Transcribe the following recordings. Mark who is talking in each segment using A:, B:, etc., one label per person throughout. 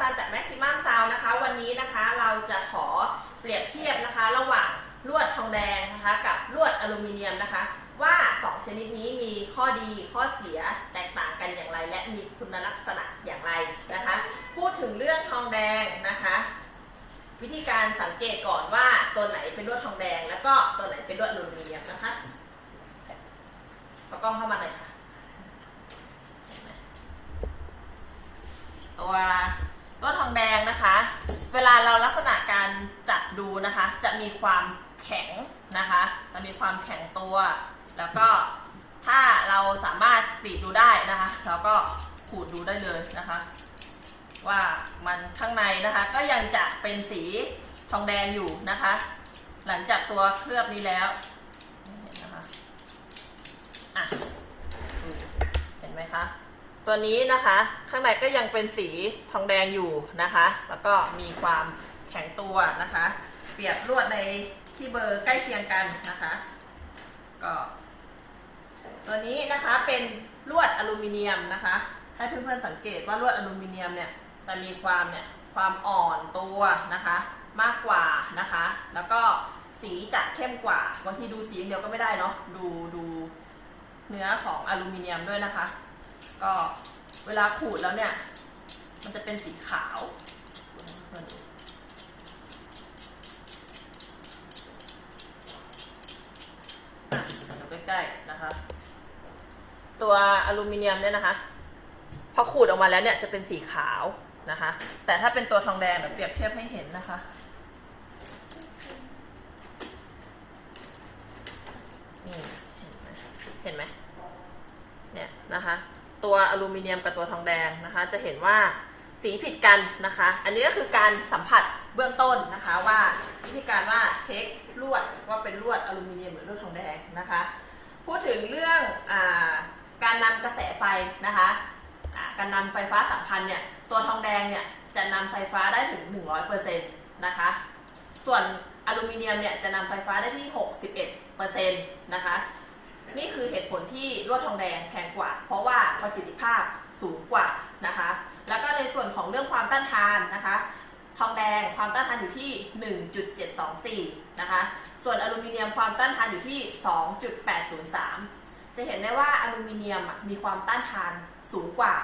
A: ซันจาก Maximum Sound นะคะ วันนี้นะคะเราจะขอเปรียบเทียบนะคะ ระหว่างลวดทองแดงนะคะ กับลวดอลูมิเนียมนะคะ ว่า 2 ชนิดนี้มีข้อดีข้อเสียแตกต่างกันอย่างไร และมีคุณลักษณะอย่างไรนะคะ พูดถึงเรื่องทองแดงนะคะ วิธีการสังเกตก่อนว่าตัวไหนเป็นลวดทองแดง แล้วก็ตัวไหนเป็นลวดอลูมิเนียมนะคะเอากล้องเข้ามาหน่อยค่ะตัว องแดงนะคะ เวลาเราลักษณะการจับดูนะคะ จะมีความแข็งนะคะจะมีความแข็งตัว แล้วก็ถ้าเราสามารถกรีดดูได้นะคะเราก็ขูดดูได้เลยนะคะ ว่ามันข้างในนะคะ ก็ยังจะเป็นสีทองแดงอยู่นะคะ หลังจากตัวเคลือบนี้แล้วเห็นนะคะอะเห็นไหมคะ ตัวนี้นะคะข้างในก็ยังเป็นสีทองแดงอยู่นะคะ แล้วก็มีความแข็งตัวนะคะ เปรียบลวดในที่เบอร์ใกล้เคียงกันนะคะก็ตัวนี้นะคะเป็นลวดอลูมิเนียมนะคะ ให้เพื่อนๆสังเกตว่าลวดอลูมิเนียมเนี่ยจะมีความเนี่ยความอ่อนตัวนะคะ มากกว่านะคะ แล้วก็สีจะเข้มกว่าบางทีดูสีอย่างเดียวก็ไม่ได้เนาะดูดูเนื้อของอลูมิเนียมด้วยนะคะ ก็เวลาขูดแล้วเนี่ย มันจะเป็นสีขาวอะดูใกล้ๆนะคะ ตัวอลูมิเนียมเนี่ยนะคะ พอขูดออกมาแล้วเนี่ยจะเป็นสีขาวนะคะ แต่ถ้าเป็นตัวทองแดงเดี๋ยวเปรียบเทียบให้เห็นนะคะนี่เห็นไหมเห็นไหมเนี่ยนะคะ ตัวอลูมิเนียมกับตัวทองแดงนะคะ จะเห็นว่าสีผิดกันนะคะ อันนี้ก็คือการสัมผัสเบื้องต้นนะคะว่าวิธีการว่าเช็คลวดว่าเป็นลวดอลูมิเนียมหรือลวดทองแดงนะคะ พูดถึงเรื่องอการนำกระแสไฟนะคะการนำไฟฟ้าสัมพันธ์เนี่ยตัวทองแดงเนี่ยจะนำไฟฟ้าได้ถึง 100%นะคะ ส่วนอลูมิเนียมเนี่ยจะนำไฟฟ้าได้ที่ 61%นะคะ นี่คือเหตุผลที่ลวดทองแดงแพงกว่า เพราะว่าประสิทธิภาพสูงกว่านะคะ แล้วก็ในส่วนของเรื่องความต้านทานนะคะ ทองแดงความต้านทานอยู่ที่ 1.724 นะคะ ส่วนอลูมิเนียมความต้านทานอยู่ที่ 2.803 จะเห็นได้ว่าอลูมิเนียมมีความต้านทานสูงกว่า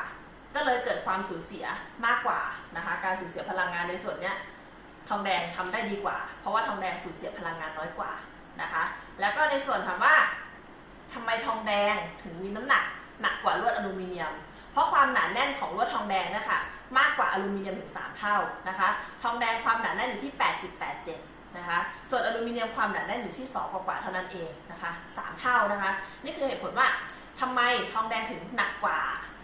A: ก็เลยเกิดความสูญเสียมากกว่านะคะ การสูญเสียพลังงานในส่วนเนี้ยทองแดงทำได้ดีกว่า เพราะว่าทองแดงสูญเสียพลังงานน้อยกว่านะคะ แล้วก็ในส่วนถามว่า ทำไมทองแดงถึงมีน้ำหนักหนักกว่าลวดอลูมิเนียม เพราะความหนาแน่นของลวดทองแดงนะคะมากกว่าอลูมิเนียมถึง 3 เท่านะคะ ทองแดงความหนาแน่นอยู่ที่ 8.87 นะคะ ส่วนอลูมิเนียมความหนาแน่นอยู่ที่ 2 กว่าเท่านั้นเองนะคะ 3 เท่านะคะ นี่คือเหตุผลว่าทำไมทองแดงถึงหนักกว่า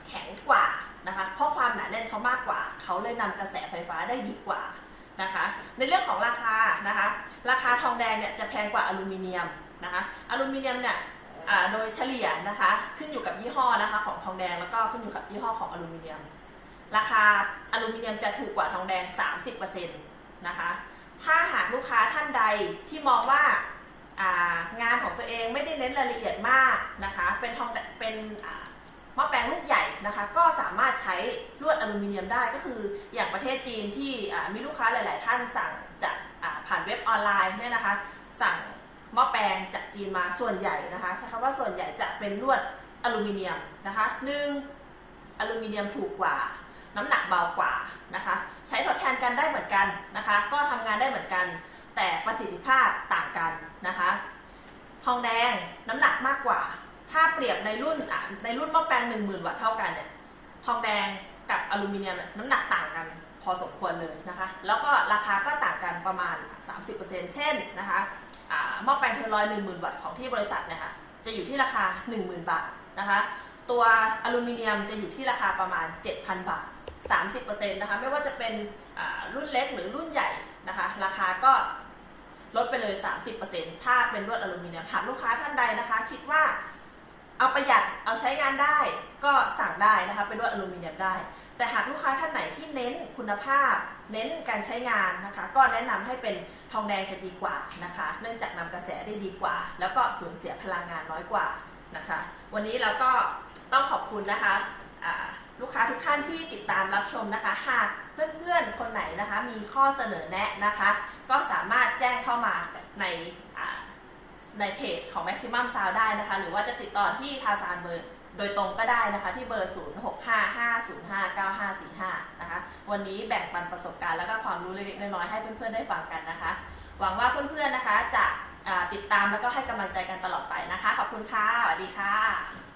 A: แข็งกว่านะคะ เพราะความหนาแน่นเขามากกว่า เขาเลยนำกระแสไฟฟ้าได้ดีกว่านะคะ ในเรื่องของราคานะคะ ราคาทองแดงเนี่ยจะแพงกว่าอลูมิเนียมนะคะ อลูมิเนียมเนี่ย โดยเฉลี่ยนะคะขึ้นอยู่กับยี่ห้อนะคะของทองแดงแล้วก็ขึ้นอยู่กับยี่ห้อของอลูมิเนียม ราคาอลูมิเนียมจะถูกกว่าทองแดง 30%นะคะถ้าหากลูกค้าท่านใดที่มองว่าางานของตัวเองไม่ได้เน้นรายละเอียดมากนะคะเป็นทองเป็นมอแปลงลูกใหญ่นะคะก็สามารถใช้ลวดอลูมิเนียมได้ก็คืออย่างประเทศจีนที่มีลูกค้าหลาย ๆ ท่านสั่งจากผ่านเว็บออนไลน์เนี่ยนะคะสั่ง หม้อแปลงจากจีนมาส่วนใหญ่นะคะใช้คำว่าส่วนใหญ่จะเป็นลวดอลูมิเนียมนะคะหนึ่งอลูมิเนียมถูกกว่า น้ำหนักเบากว่านะคะ ใช้ทดแทนกันได้เหมือนกันนะคะ ก็ทำงานได้เหมือนกัน แต่ประสิทธิภาพต่างกันนะคะทองแดงน้ำหนักมากกว่า ถ้าเปรียบในรุ่นในรุ่นหม้อแปลง 10,000 วัตต์เท่ากันเนี่ยทองแดงกับอลูมิเนียมน้ำหนักต่างกันพอสมควรเลยนะคะ แล้วก็ราคาก็ต่างกันประมาณ 30%เช่นนะคะ หม้อแปลงเทอร์ลอย1 0,000วัตต์ของที่บริษัทเนะคะจะอยู่ที่ราคา 10,000 บาทนะคะตัวอลูมิเนียมจะอยู่ที่ราคาประมาณ 7,000 บาท 30%นะคะไม่ว่าจะเป็นรุ่นเล็กหรือรุ่นใหญ่นะคะราคาก็ลดไปเลย 30%ถ้าเป็นลวดอลูมิเนียมหากลูกค้าท่านใดนะคะ คิดว่า เอาประหยัดเอาใช้งานได้ก็สั่งได้นะคะเป็นลวดอลูมิเนียมได้ แต่หากลูกค้าท่านไหนที่เน้นคุณภาพ เน้นการใช้งานนะคะ ก็แนะนำให้เป็นทองแดงจะดีกว่านะคะ เนื่องจากนำกระแสได้ดีกว่า แล้วก็สูญเสียพลังงานน้อยกว่านะคะ วันนี้เราก็ต้องขอบคุณนะคะลูกค้าทุกท่านที่ติดตามรับชมนะคะ หากเพื่อนๆคนไหนนะคะ มีข้อเสนอแนะนะคะ ก็สามารถแจ้งเข้ามาใน ในเพจของ Maximum Sound ได้นะคะ หรือว่าจะติดต่อที่ทาซานเบอร์โดยตรงก็ได้นะคะที่เบอร์ 0655059545 นะคะ วันนี้แบ่งปันประสบการณ์แล้วก็ความรู้เล็กๆน้อยๆให้เพื่อนๆได้ฟังกันนะคะ หวังว่าเพื่อนๆนะคะจะติดตามแล้วก็ให้กำลังใจกันตลอดไปนะคะ ขอบคุณค่ะสวัสดีค่ะ